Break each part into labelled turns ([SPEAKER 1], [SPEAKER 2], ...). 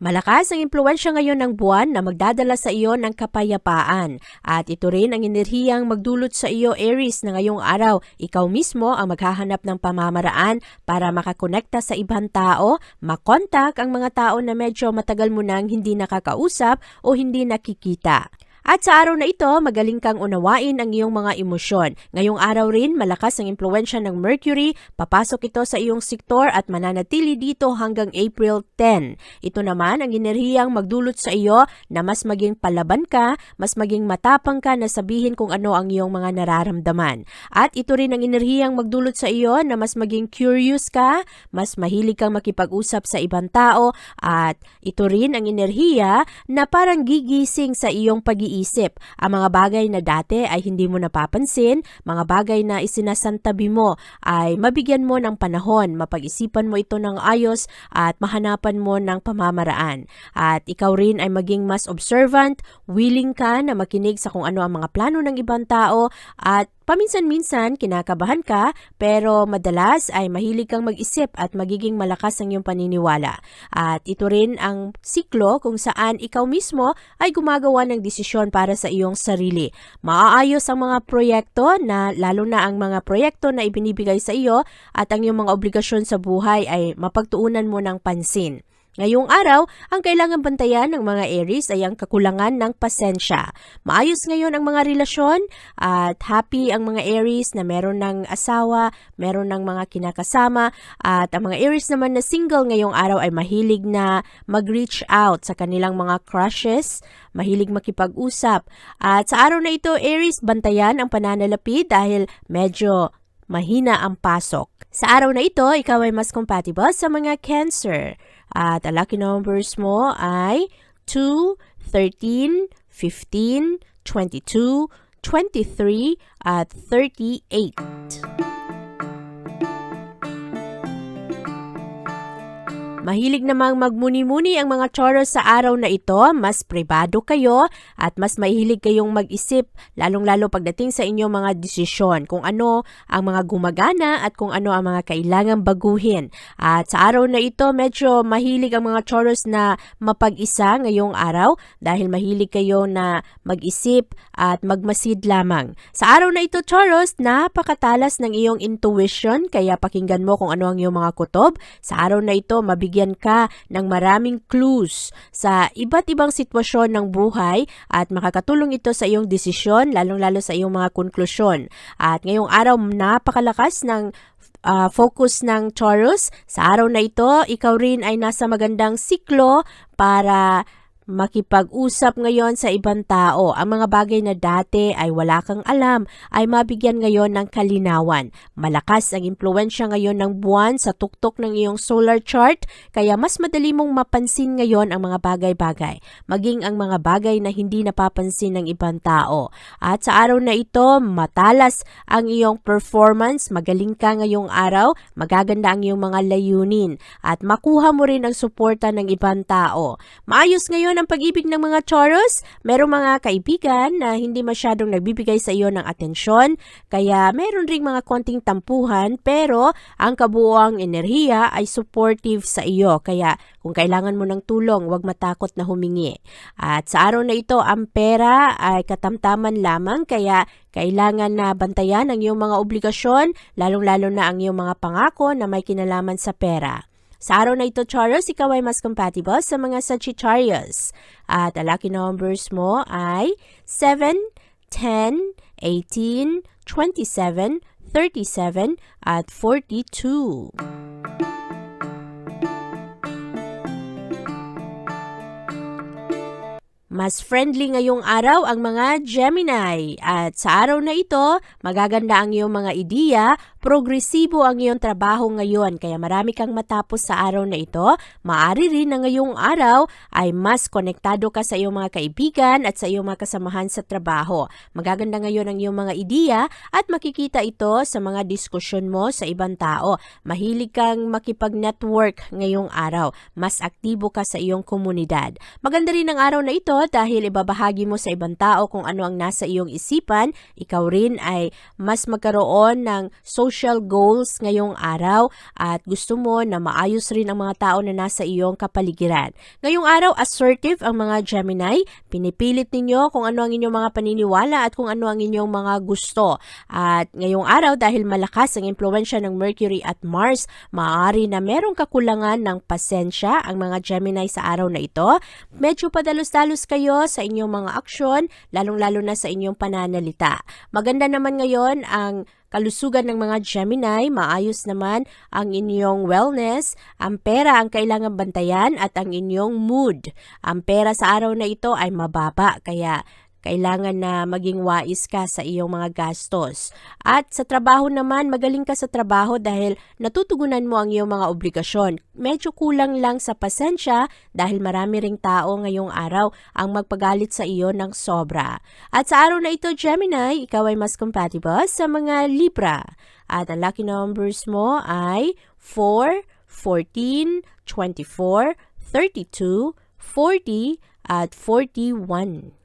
[SPEAKER 1] Malakas ang impluensya ngayon ng buwan na magdadala sa iyo ng kapayapaan. At ito rin ang enerhiyang magdulot sa iyo, Aries, na ngayong araw. Ikaw mismo ang maghahanap ng pamamaraan para makakonekta sa ibang tao, makontak ang mga tao na medyo matagal mo nang hindi nakakausap o hindi nakikita. At sa araw na ito, magaling kang unawain ang iyong mga emosyon. Ngayong araw rin, malakas ang impluensya ng Mercury, papasok ito sa iyong sektor at mananatili dito hanggang April 10. Ito naman ang enerhiyang magdulot sa iyo na mas maging palaban ka, mas maging matapang ka na sabihin kung ano ang iyong mga nararamdaman. At ito rin ang enerhiyang magdulot sa iyo na mas maging curious ka, mas mahilig kang makipag-usap sa ibang tao, at ito rin ang enerhiya na parang gigising sa iyong pag-iisip. Ang mga bagay na dati ay hindi mo napapansin, mga bagay na isinasantabi mo ay mabigyan mo ng panahon, mapag-isipan mo ito ng ayos at mahanapan mo ng pamamaraan. At ikaw rin ay maging mas observant, willing ka na makinig sa kung ano ang mga plano ng ibang tao at Paminsan-minsan, kinakabahan ka, pero madalas ay mahilig kang mag-isip at magiging malakas ang iyong paniniwala. At ito rin ang siklo kung saan ikaw mismo ay gumagawa ng desisyon para sa iyong sarili. Maaayos ang mga proyekto na lalo na ang mga proyekto na ibinibigay sa iyo at ang iyong mga obligasyon sa buhay ay mapagtuunan mo ng pansin. Ngayong araw, ang kailangan bantayan ng mga Aries ay ang kakulangan ng pasensya. Maayos ngayon ang mga relasyon at happy ang mga Aries na meron ng asawa, meron ng mga kinakasama at ang mga Aries naman na single ngayong araw ay mahilig na mag-reach out sa kanilang mga crushes, mahilig makipag-usap. At sa araw na ito, Aries, bantayan ang pananalapi dahil medyo mahina ang pasok. Sa araw na ito, ikaw ay mas compatible sa mga Cancer. At lucky numbers mo ay 2, 13, 15, 22, 23, at 38. Mahilig namang magmuni-muni ang mga Taurus sa araw na ito, mas pribado kayo at mas mahilig kayong mag-isip lalong-lalo pagdating sa inyong mga desisyon kung ano ang mga gumagana at kung ano ang mga kailangang baguhin. At sa araw na ito, medyo mahilig ang mga Taurus na mapag-isa ngayong araw dahil mahilig kayo na mag-isip at magmasid lamang. Sa araw na ito, Taurus, napakatalas ng iyong intuition kaya pakinggan mo kung ano ang iyong mga kutob. Sa araw na ito, mabigyan ka ng maraming clues sa iba't ibang sitwasyon ng buhay at makakatulong ito sa iyong desisyon, lalong-lalo sa iyong mga konklusyon. At ngayong araw, napakalakas ng ah, focus ng Taurus. Sa araw na ito, ikaw rin ay nasa magandang siklo para makipag-usap ngayon sa ibang tao. Ang mga bagay na dati ay wala kang alam ay mabigyan ngayon ng kalinawan. Malakas ang impluensya ngayon ng buwan sa tuktok ng iyong solar chart kaya mas madali mong mapansin ngayon ang mga bagay-bagay. Maging ang mga bagay na hindi napapansin ng ibang tao. At sa araw na ito, matalas ang iyong performance, magaling ka ngayong araw, magaganda ang iyong mga layunin at makuha mo rin ang suporta ng ibang tao. Maayos ngayon ang pag-ibig ng mga Taurus. Merong mga kaibigan na hindi masyadong nagbibigay sa iyo ng atensyon, kaya meron ring mga konting tampuhan, pero ang kabuoang enerhiya ay supportive sa iyo. Kaya kung kailangan mo ng tulong, huwag matakot na humingi. At sa araw na ito, ang pera ay katamtaman lamang, kaya kailangan na bantayan ang iyong mga obligasyon, lalong-lalo na ang iyong mga pangako na may kinalaman sa pera. Sa araw na ito, Taurus, ikaw ay mas compatible sa mga Sagittarius. At ang lucky numbers mo ay 7, 10, 18, 27, 37, at 42. Mas friendly ngayong araw ang mga Gemini at sa araw na ito, magaganda ang iyong mga ideya, progresibo ang iyong trabaho ngayon kaya marami kang matapos sa araw na ito. Maari rin na ngayong araw ay mas konektado ka sa iyong mga kaibigan at sa iyong mga kasamahan sa trabaho. Magaganda ngayon ang iyong mga ideya at makikita ito sa mga diskusyon mo sa ibang tao. Mahilig kang makipag-network ngayong araw. Mas aktibo ka sa iyong komunidad. Maganda rin ang araw na ito dahil ibabahagi mo sa ibang tao kung ano ang nasa iyong isipan, ikaw rin ay mas magkaroon ng social goals ngayong araw at gusto mo na maayos rin ang mga tao na nasa iyong kapaligiran. Ngayong araw, assertive ang mga Gemini. Pinipilit ninyo kung ano ang inyong mga paniniwala at kung ano ang inyong mga gusto. At ngayong araw, dahil malakas ang impluensya ng Mercury at Mars, maaari na merong kakulangan ng pasensya ang mga Gemini sa araw na ito. Medyo padalos-dalos kayo sa inyong mga aksyon, lalong-lalo na sa inyong pananalita. Maganda naman ngayon ang kalusugan ng mga Gemini, maayos naman ang inyong wellness, ang pera ang kailangan bantayan at ang inyong mood. Ang pera sa araw na ito ay mababa, kaya kailangan na maging wais ka sa iyong mga gastos. At sa trabaho naman, magaling ka sa trabaho dahil natutugunan mo ang iyong mga obligasyon. Medyo kulang lang sa pasensya dahil marami ring tao ngayong araw ang magpagalit sa iyo ng sobra. At sa araw na ito, Gemini, ikaw ay mas compatible sa mga Libra. At ang lucky numbers mo ay 4, 14, 24, 32, 40, at 41.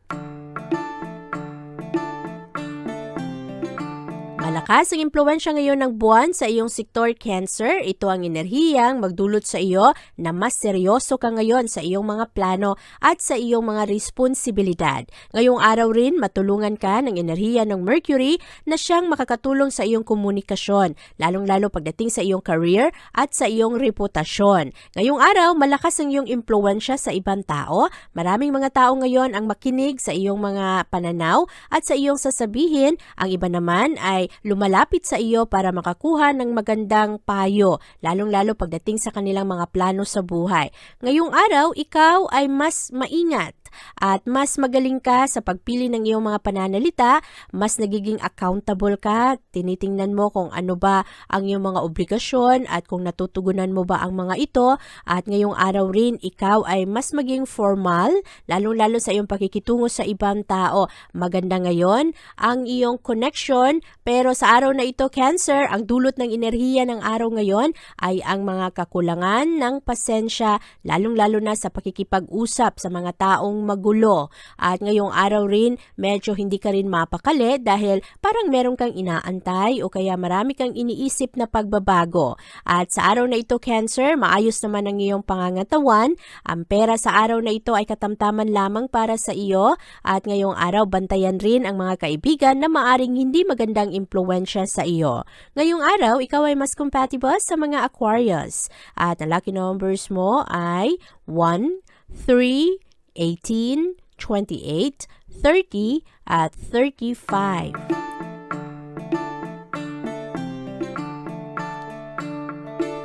[SPEAKER 1] Malakas ang impluensya ngayon ng buwan sa iyong sektor Cancer. Ito ang enerhiyang magdulot sa iyo na mas seryoso ka ngayon sa iyong mga plano at sa iyong mga responsibilidad. Ngayong araw rin, matulungan ka ng enerhiya ng Mercury na siyang makakatulong sa iyong komunikasyon, lalong-lalo pagdating sa iyong career at sa iyong reputasyon. Ngayong araw, malakas ang iyong impluensya sa ibang tao. Maraming mga tao ngayon ang makinig sa iyong mga pananaw at sa iyong sasabihin. Ang iba naman ay lumalapit sa iyo para makakuha ng magandang payo, lalong-lalo pagdating sa kanilang mga plano sa buhay. Ngayong araw, ikaw ay mas maingat at mas magaling ka sa pagpili ng iyong mga pananalita, mas nagiging accountable ka, tinitingnan mo kung ano ba ang iyong mga obligasyon at kung natutugunan mo ba ang mga ito at ngayong araw rin ikaw ay mas maging formal, lalong-lalo sa iyong pakikitungo sa ibang tao. Maganda ngayon ang iyong connection pero sa araw na ito Cancer, ang dulot ng enerhiya ng araw ngayon ay ang mga kakulangan ng pasensya, lalong-lalo na sa pakikipag-usap sa mga taong magulo. At ngayong araw rin, medyo hindi ka rin mapakali dahil parang meron kang inaantay o kaya marami kang iniisip na pagbabago. At sa araw na ito, Cancer, maayos naman ang iyong pangangatawan. Ang pera sa araw na ito ay katamtaman lamang para sa iyo. At ngayong araw, bantayan rin ang mga kaibigan na maaring hindi magandang impluensya sa iyo. Ngayong araw, ikaw ay mas compatible sa mga Aquarius. At ang lucky numbers mo ay 1, 3, 18, 28, 30, at 35.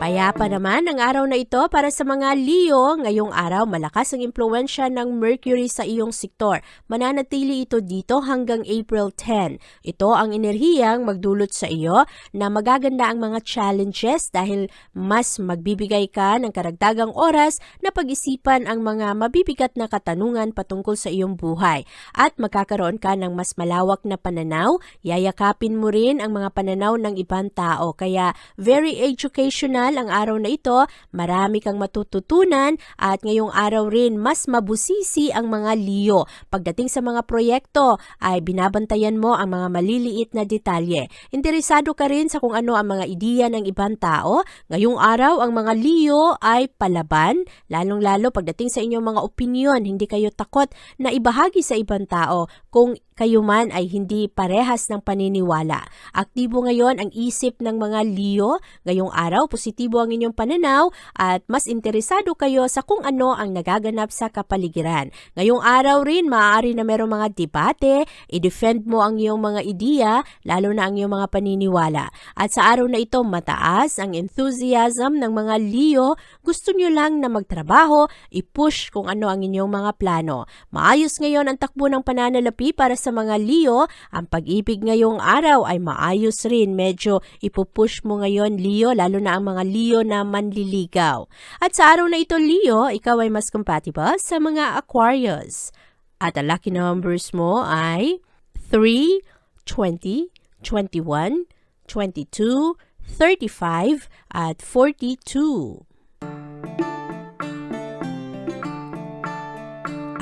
[SPEAKER 1] Payapa naman ang araw na ito para sa mga Leo. Ngayong araw, malakas ang impluensya ng Mercury sa iyong sektor. Mananatili ito dito hanggang April 10. Ito ang enerhiyang magdulot sa iyo na magaganda ang mga challenges dahil mas magbibigay ka ng karagdagang oras na pag-isipan ang mga mabibigat na katanungan patungkol sa iyong buhay. At magkakaroon ka ng mas malawak na pananaw, yayakapin mo rin ang mga pananaw ng ibang tao. Kaya very educational ang araw na ito, marami kang matututunan at ngayong araw rin mas mabusisi ang mga Leo. Pagdating sa mga proyekto ay binabantayan mo ang mga maliliit na detalye. Interesado ka rin sa kung ano ang mga ideya ng ibang tao. Ngayong araw ang mga Leo ay palaban, lalong-lalo pagdating sa inyong mga opinion, hindi kayo takot na ibahagi sa ibang tao kung kayo man ay hindi parehas ng paniniwala. Aktibo ngayon ang isip ng mga Leo. Ngayong araw, positibo ang inyong pananaw at mas interesado kayo sa kung ano ang nagaganap sa kapaligiran. Ngayong araw rin, maaari na merong mga debate, i-defend mo ang iyong mga ideya, lalo na ang iyong mga paniniwala. At sa araw na ito, mataas ang enthusiasm ng mga Leo. Gusto nyo lang na magtrabaho, i-push kung ano ang inyong mga plano. Maayos ngayon ang takbo ng pananalapi para sa mga Leo. Ang pag-ibig ngayong araw ay maayos rin. Medyo ipupush mo ngayon, Leo, lalo na ang mga Leo na manliligaw. At sa araw na ito, Leo, ikaw ay mas compatible sa mga Aquarius. At ang lucky numbers mo ay 3, 20, 21, 22, 35, at 42.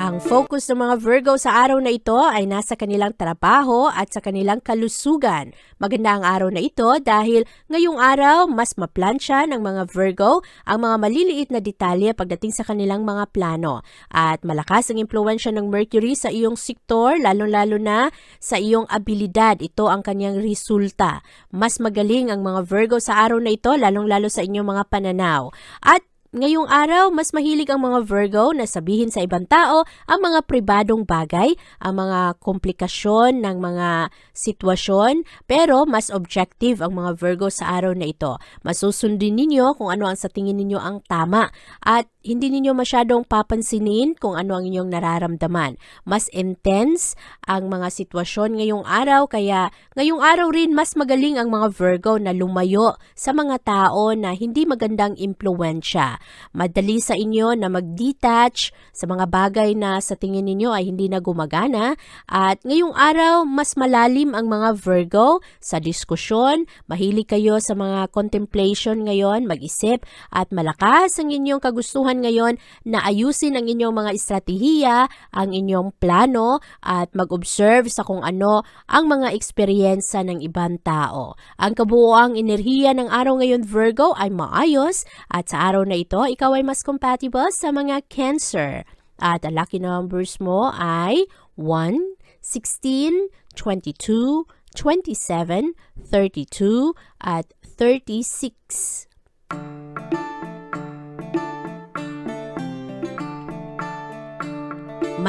[SPEAKER 1] Ang focus ng mga Virgo sa araw na ito ay nasa kanilang trabaho at sa kanilang kalusugan. Maganda ang araw na ito dahil ngayong araw mas maplansya ng mga Virgo ang mga maliliit na detalye pagdating sa kanilang mga plano. At malakas ang impluensya ng Mercury sa iyong sektor, lalo-lalo na sa iyong abilidad. Ito ang kanyang resulta. Mas magaling ang mga Virgo sa araw na ito, lalong-lalo sa inyong mga pananaw. At Ngayong araw, mas mahilig ang mga Virgo na sabihin sa ibang tao ang mga pribadong bagay, ang mga komplikasyon ng mga sitwasyon, pero mas objective ang mga Virgo sa araw na ito. Masusundin ninyo kung ano ang sa tingin ninyo ang tama at hindi ninyo masyadong papansinin kung ano ang inyong nararamdaman. Mas intense ang mga sitwasyon ngayong araw kaya ngayong araw rin mas magaling ang mga Virgo na lumayo sa mga tao na hindi magandang impluensya. Madali sa inyo na mag-detach sa mga bagay na sa tingin ninyo ay hindi na gumagana at ngayong araw mas malalim ang mga Virgo sa diskusyon. Mahilig kayo sa mga contemplation ngayon, mag-isip at malakas ang inyong kagustuhan ngayon na ayusin ang inyong mga estratehiya, ang inyong plano at mag-observe sa kung ano ang mga eksperyensa ng ibang tao. Ang kabuoang enerhiya ng araw ngayon Virgo ay maayos at sa araw na ito ikaw ay mas compatible sa mga Cancer. At lucky numbers mo ay 1, 16, 22, 27, 32 at 36.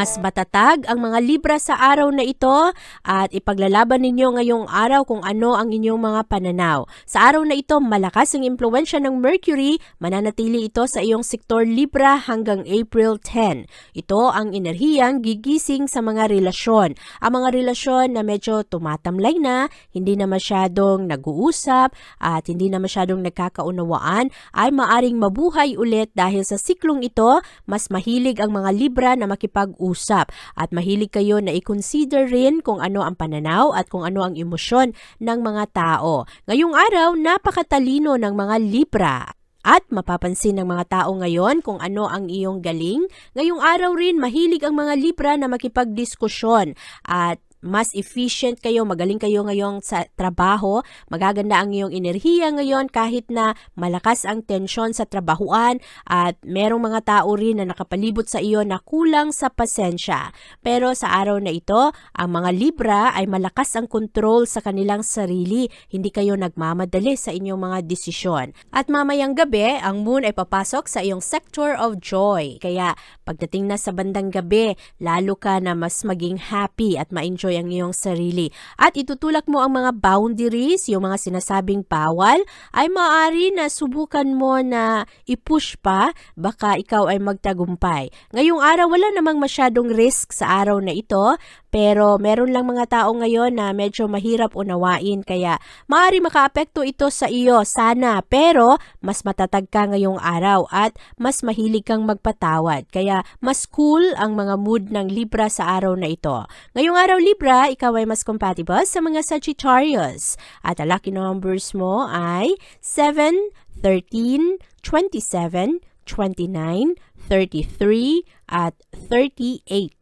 [SPEAKER 1] Mas matatag ang mga Libra sa araw na ito at ipaglalaban ninyo ngayong araw kung ano ang inyong mga pananaw. Sa araw na ito, malakas ang impluensya ng Mercury, mananatili ito sa iyong sektor Libra hanggang April 10. Ito ang enerhiyang gigising sa mga relasyon. Ang mga relasyon na medyo tumatamlay na, hindi na masyadong nag-uusap at hindi na masyadong nagkakaunawaan ay maaring mabuhay ulit dahil sa siklong ito, mas mahilig ang mga Libra na makipag usap at mahilig kayo na i-consider rin kung ano ang pananaw at kung ano ang emosyon ng mga tao. Ngayong araw, napakatalino ng mga Libra. At mapapansin ng mga tao ngayon kung ano ang iyong galing. Ngayong araw rin, mahilig ang mga Libra na makipagdiskusyon at mas efficient kayo, magaling kayo ngayong sa trabaho, magaganda ang iyong enerhiya ngayon kahit na malakas ang tensyon sa trabahuan at merong mga tao rin na nakapalibot sa iyo na kulang sa pasensya. Pero sa araw na ito, ang mga Libra ay malakas ang control sa kanilang sarili, hindi kayo nagmamadali sa inyong mga desisyon. At mamayang gabi, ang moon ay papasok sa iyong sector of joy. Kaya pagdating na sa bandang gabi, lalo ka na mas maging happy at ma-enjoy ang iyong sarili. At itutulak mo ang mga boundaries, yung mga sinasabing bawal, ay maaari na subukan mo na i-push pa, baka ikaw ay magtagumpay. Ngayong araw, wala namang masyadong risk sa araw na ito, pero meron lang mga tao ngayon na medyo mahirap unawain kaya maaari makaapekto ito sa iyo sana pero mas matatag ka ngayong araw at mas mahilig kang magpatawad kaya mas cool ang mga mood ng Libra sa araw na ito. Ngayong araw Libra, ikaw ay mas compatible sa mga Sagittarius at ang lucky numbers mo ay 7, 13, 27, 29, 33 at 38.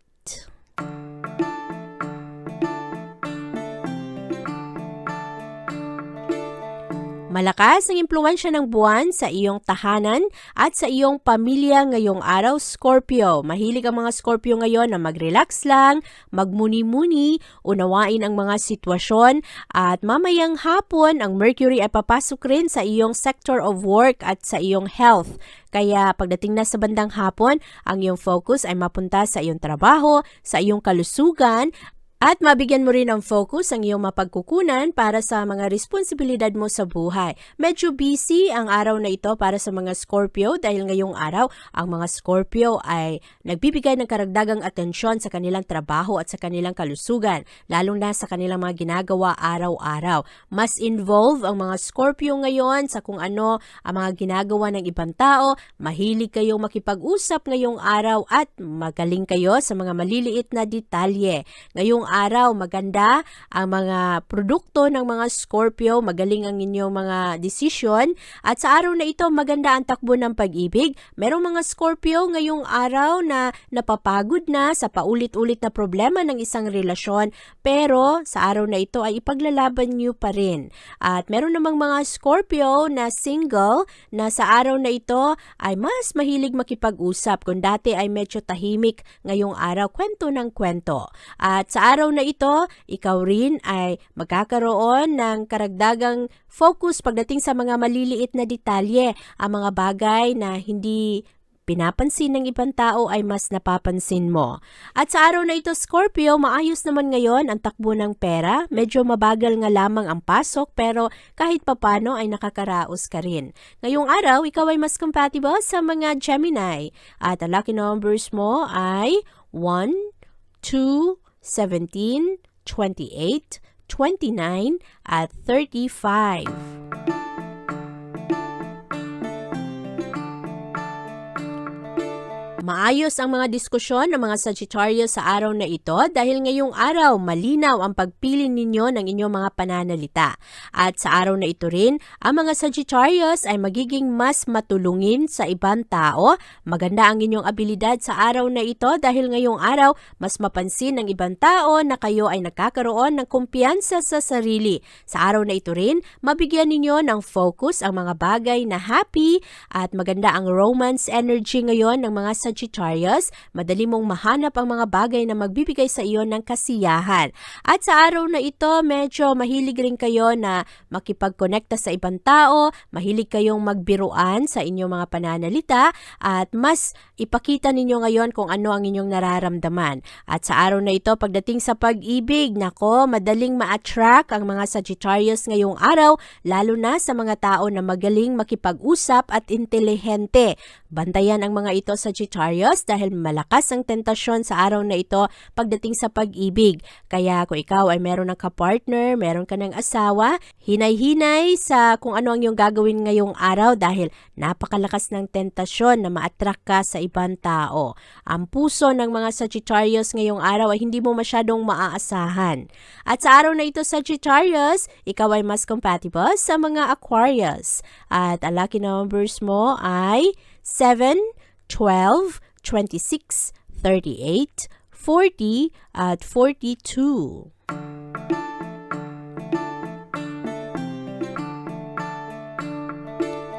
[SPEAKER 1] Malakas ang impluensya ng buwan sa iyong tahanan at sa iyong pamilya ngayong araw, Scorpio. Mahilig ang mga Scorpio ngayon na mag-relax lang, magmuni-muni, unawain ang mga sitwasyon at mamayang hapon ang Mercury ay papasok rin sa iyong sector of work at sa iyong health. Kaya pagdating na sa bandang hapon, ang iyong focus ay mapunta sa iyong trabaho, sa iyong kalusugan, at mabigyan mo rin ng focus ang iyong mapagkukunan para sa mga responsibilidad mo sa buhay. Medyo busy ang araw na ito para sa mga Scorpio dahil ngayong araw ang mga Scorpio ay nagbibigay ng karagdagang atensyon sa kanilang trabaho at sa kanilang kalusugan, lalong na sa kanilang mga ginagawa araw-araw. Mas involve ang mga Scorpio ngayon sa kung ano ang mga ginagawa ng ibang tao, mahilig kayong makipag-usap ngayong araw at magaling kayo sa mga maliliit na detalye. Ngayong araw, maganda ang mga produkto ng mga Scorpio, magaling ang inyong mga desisyon. At sa araw na ito, maganda ang takbo ng pag-ibig. Merong mga Scorpio ngayong araw na napapagod na sa paulit-ulit na problema ng isang relasyon, pero sa araw na ito ay ipaglalaban niyo pa rin. At meron namang mga Scorpio na single na sa araw na ito ay mas mahilig makipag-usap. Kung dati ay medyo tahimik, ngayong araw kwento ng kwento. At sa araw na ito, ikaw rin ay magkakaroon ng karagdagang focus pagdating sa mga maliliit na detalye, ang mga bagay na hindi pinapansin ng ibang tao ay mas napapansin mo. At sa araw na ito, Scorpio, maayos naman ngayon ang takbo ng pera. Medyo mabagal nga lamang ang pasok pero kahit papano ay nakakaraos ka rin. Ngayong araw, ikaw ay mas compatible sa mga Gemini. At ang lucky numbers mo ay 1, 2, 17, 28, 29, at 35. Maayos ang mga diskusyon ng mga Sagittarius sa araw na ito dahil ngayong araw malinaw ang pagpili ninyo ng inyong mga pananalita. At sa araw na ito rin, ang mga Sagittarius ay magiging mas matulungin sa ibang tao. Maganda ang inyong abilidad sa araw na ito dahil ngayong araw mas mapansin ng ibang tao na kayo ay nagkakaroon ng kumpiyansa sa sarili. Sa araw na ito rin, mabigyan ninyo ng focus ang mga bagay na happy at maganda ang romance energy ngayon ng mga Sagittarius, madali mong mahanap ang mga bagay na magbibigay sa iyo ng kasiyahan. At sa araw na ito, medyo mahilig rin kayo na makipagkonekta sa ibang tao, mahilig kayong magbiruan sa inyong mga pananalita, at mas ipakita ninyo ngayon kung ano ang inyong nararamdaman. At sa araw na ito, pagdating sa pag-ibig, nako, madaling ma-attract ang mga Sagittarius ngayong araw, lalo na sa mga tao na magaling makipag-usap at intelihente. Bantayan ang mga ito Sagittarius dahil malakas ang tentasyon sa araw na ito pagdating sa pag-ibig. Kaya kung ikaw ay meron ng kapartner, meron ka ng asawa, hinay-hinay sa kung ano ang iyong gagawin ngayong araw dahil napakalakas ng tentasyon na ma-attract ka sa ibang tao. Ang puso ng mga Sagittarius ngayong araw ay hindi mo masyadong maaasahan. At sa araw na ito Sagittarius, ikaw ay mas compatible sa mga Aquarius. At ang lucky numbers mo ay 7, 12, 26, 38, 40, at 42.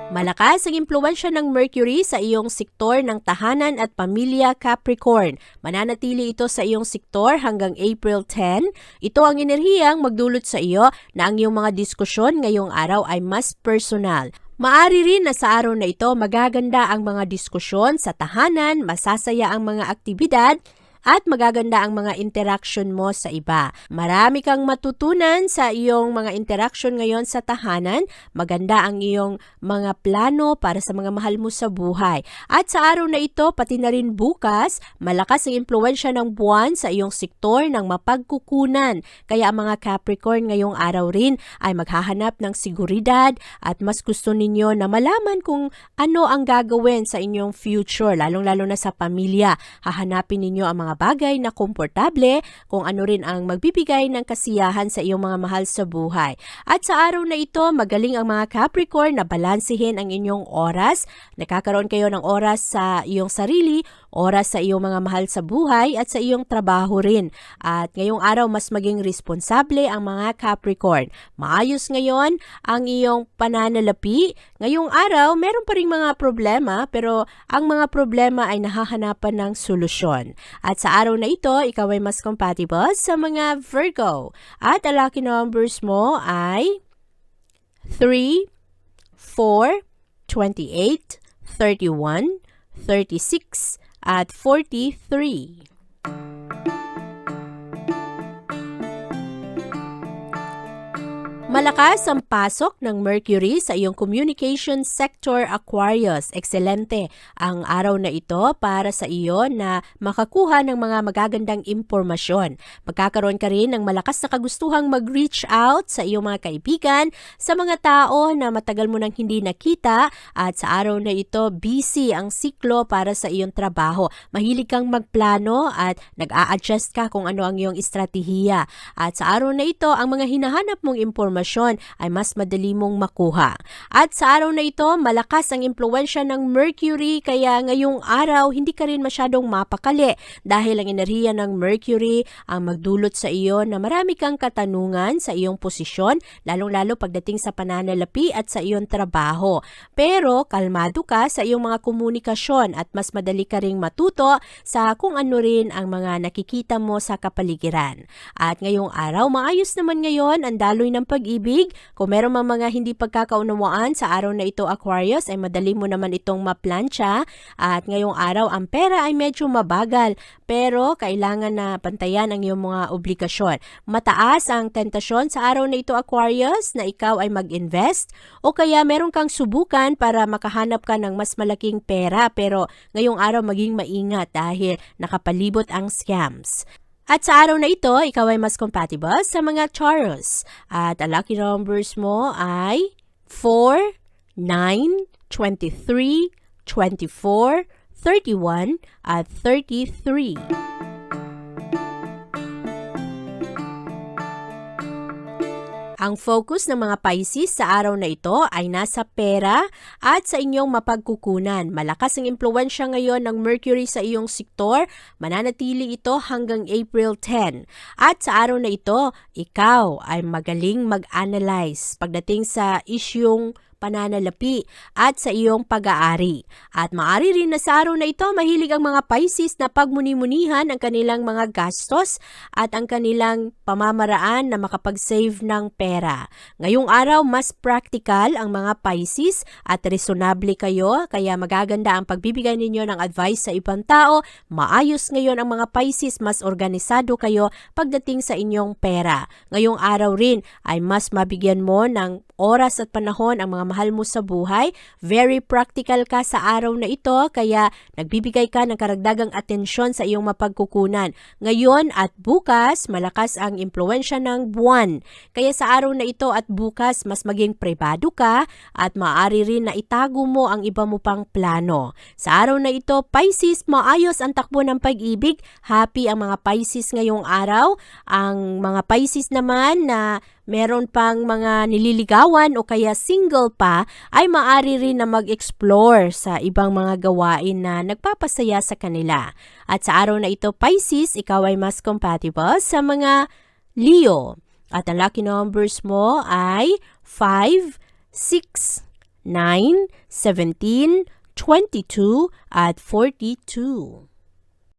[SPEAKER 1] Malakas ang impluensya ng Mercury sa iyong sektor ng tahanan at pamilya Capricorn. Mananatili ito sa iyong sektor hanggang April 10. Ito ang enerhiyang magdulot sa iyo na ang iyong mga diskusyon ngayong araw ay mas personal. Maari rin na sa araw na ito magaganda ang mga diskusyon sa tahanan, masasaya ang mga aktibidad, at magaganda ang mga interaction mo sa iba. Marami kang matutunan sa iyong mga interaction ngayon sa tahanan. Maganda ang iyong mga plano para sa mga mahal mo sa buhay. At sa araw na ito, pati na rin bukas, malakas ang impluensya ng buwan sa iyong sektor ng mapagkukunan. Kaya ang mga Capricorn ngayong araw rin ay maghahanap ng seguridad at mas gusto ninyo na malaman kung ano ang gagawin sa inyong future, lalong-lalo na sa pamilya. Hahanapin ninyo ang mga bagay na komportable, kung ano rin ang magbibigay ng kasiyahan sa iyong mga mahal sa buhay. At sa araw na ito, magaling ang mga Capricorn na balansehin ang inyong oras. Nakakaroon kayo ng oras sa iyong sarili oras sa iyong mga mahal sa buhay at sa iyong trabaho rin. At ngayong araw mas maging responsable ang mga Capricorn. Maayos ngayon ang iyong pananalapi. Ngayong araw, meron pa rin mga problema pero ang mga problema ay nahahanapan ng solusyon. At sa araw na ito, ikaw ay mas compatible sa mga Virgo. At ang lucky numbers mo ay 3, 4, 28, 31, 36, at 43. Malakas ang pasok ng Mercury sa iyong communication sector Aquarius. Excelente ang araw na ito para sa iyo na makakuha ng mga magagandang impormasyon. Magkakaroon ka rin ng malakas na kagustuhang mag-reach out sa iyong mga kaibigan, sa mga tao na matagal mo nang hindi nakita at sa araw na ito busy ang siklo para sa iyong trabaho. Mahilig kang magplano at nag-a-adjust ka kung ano ang iyong estratehiya. At sa araw na ito, ang mga hinahanap mong impormasyon ay mas madali mong makuha. At sa araw na ito, malakas ang impluensya ng Mercury kaya ngayong araw hindi ka rin masyadong mapakali dahil ang enerhiya ng Mercury ang magdulot sa iyo na marami kang katanungan sa iyong posisyon, lalong-lalo pagdating sa pananalapi at sa iyong trabaho. Pero kalmado ka sa iyong mga komunikasyon at mas madali ka ring matuto sa kung ano rin ang mga nakikita mo sa kapaligiran. At ngayong araw, maayos naman ngayon ang daloy ng pag-ibig. Kung meron mang mga hindi pagkakaunawaan sa araw na ito Aquarius, ay madali mo naman itong maplansya. At ngayong araw, ang pera ay medyo mabagal. Pero kailangan na pantayan ang iyong mga obligasyon. Mataas ang tentasyon sa araw na ito Aquarius na ikaw ay mag-invest o kaya meron kang subukan para makahanap ka ng mas malaking pera pero ngayong araw maging maingat dahil nakapalibot ang scams. At sa araw na ito, ikaw ay mas compatible sa mga Taurus. At ang lucky numbers mo ay 4, 9, 23, 24, 31, at 33. Ang focus ng mga Pisces sa araw na ito ay nasa pera at sa inyong mapagkukunan. Malakas ang impluensya ngayon ng Mercury sa iyong sektor. Mananatili ito hanggang April 10. At sa araw na ito, ikaw ay magaling mag-analyze pagdating sa isyong pananalapi at sa iyong pag-aari. At maari rin na sa araw na ito, mahilig ang mga Pisces na pagmuni-munihan ang kanilang mga gastos at ang kanilang pamamaraan na makapag-save ng pera. Ngayong araw, mas practical ang mga Pisces at resonable kayo, kaya magaganda ang pagbibigay ninyo ng advice sa ibang tao. Maayos ngayon ang mga Pisces, mas organisado kayo pagdating sa inyong pera. Ngayong araw rin ay mas mabigyan mo ng oras at panahon ang mga mahal mo sa buhay. Very practical ka sa araw na ito kaya nagbibigay ka ng karagdagang atensyon sa iyong mapagkukunan. Ngayon at bukas, malakas ang impluensya ng buwan. Kaya sa araw na ito at bukas, mas maging privado ka at maaari rin na itago mo ang iba mo pang plano. Sa araw na ito, Pisces, maayos ang takbo ng pag-ibig. Happy ang mga Pisces ngayong araw. Ang mga Pisces naman na meron pang mga nililigawan o kaya single pa, ay maari rin na mag-explore sa ibang mga gawain na nagpapasaya sa kanila. At sa araw na ito, Pisces, ikaw ay mas compatible sa mga Leo. At ang lucky numbers mo ay 5, 6, 9, 17, 22, at 42.